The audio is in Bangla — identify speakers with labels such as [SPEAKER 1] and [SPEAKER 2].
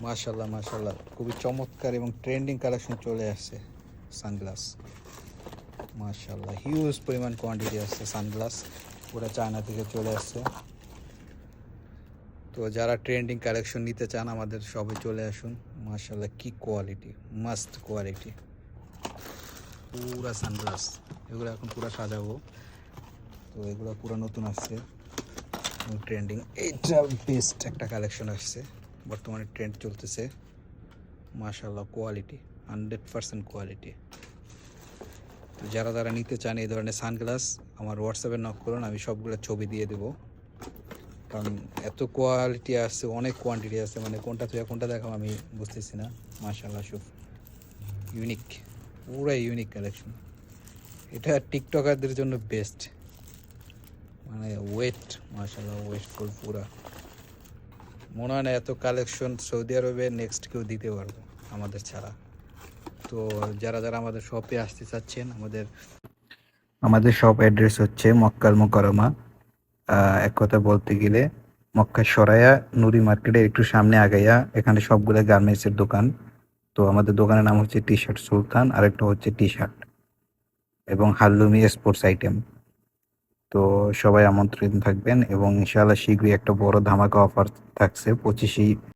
[SPEAKER 1] মাশাল্লাহ মাশাল্লাহ খুবই চমৎকার এবং ট্রেন্ডিং কালেকশন চলে আসছে সানগ্লাস। মাশাল্লাহ হিউজ পরিমাণ কোয়ান্টিটি আসছে সানগ্লাস। পুরো চায়না থেকে চলে আসছে। তো যারা ট্রেন্ডিং কালেকশন নিতে চান, আমাদের সবে চলে আসুন। মাশাল্লাহ কি কোয়ালিটি মাস্ট কোয়ালিটি পুরা সানগ্লাস, এগুলো এখন পুরো সাজাবো। তো এগুলো পুরো নতুন আসছে। ট্রেন্ডিং এইটা বেস্ট একটা কালেকশন আসছে। বর্তমানে ট্রেন্ড চলতেছে। মাশাল্লাহ কোয়ালিটি হান্ড্রেড পার্সেন্ট কোয়ালিটি তো যারা যারা নিতে চান এই ধরনের সানগ্লাস আমার হোয়াটসঅ্যাপে নক করুন, আমি সবগুলো ছবি দিয়ে দেবো। কারণ এত কোয়ালিটি আসছে অনেক কোয়ান্টিটি আছে মানে কোনটা তুই কোনটা দেখাবো আমি বুঝতেছি না। মাশাল্লাহ সুফ। ইউনিক পুরো ইউনিক কালেকশন এটা টিকটকারদের জন্য বেস্ট মানে ওয়েট মাশাল্লাহ ওয়েস্টফুল পুরা। মনে হয় না এত কালেকশন সৌদি আরবে নেক্সট কেউ দিতে পারব আমাদের ছাড়া। তো যারা যারা আমাদের শপে আসতে চাচ্ছেন, আমাদের আমাদের শপ অ্যাড্রেস হচ্ছে মক্কাল মোকরমা এক কথা বলতে গেলে মক্কা সরাইয়া নুরি মার্কেটের একটু সামনে আগাইয়া এখানে সবগুলো গার্মেন্টসের দোকান। তো আমাদের দোকানের নাম হচ্ছে টি শার্ট সুলতান আর একটা হচ্ছে টি শার্ট এবং হাল্লুমি স্পোর্টস আইটেম তো সবাই আমন্ত্রিত থাকবেন এবং ইনশাআল্লাহ শীঘ্রই একটা বড় ধামাকা অফার থাকছে পঁচিশে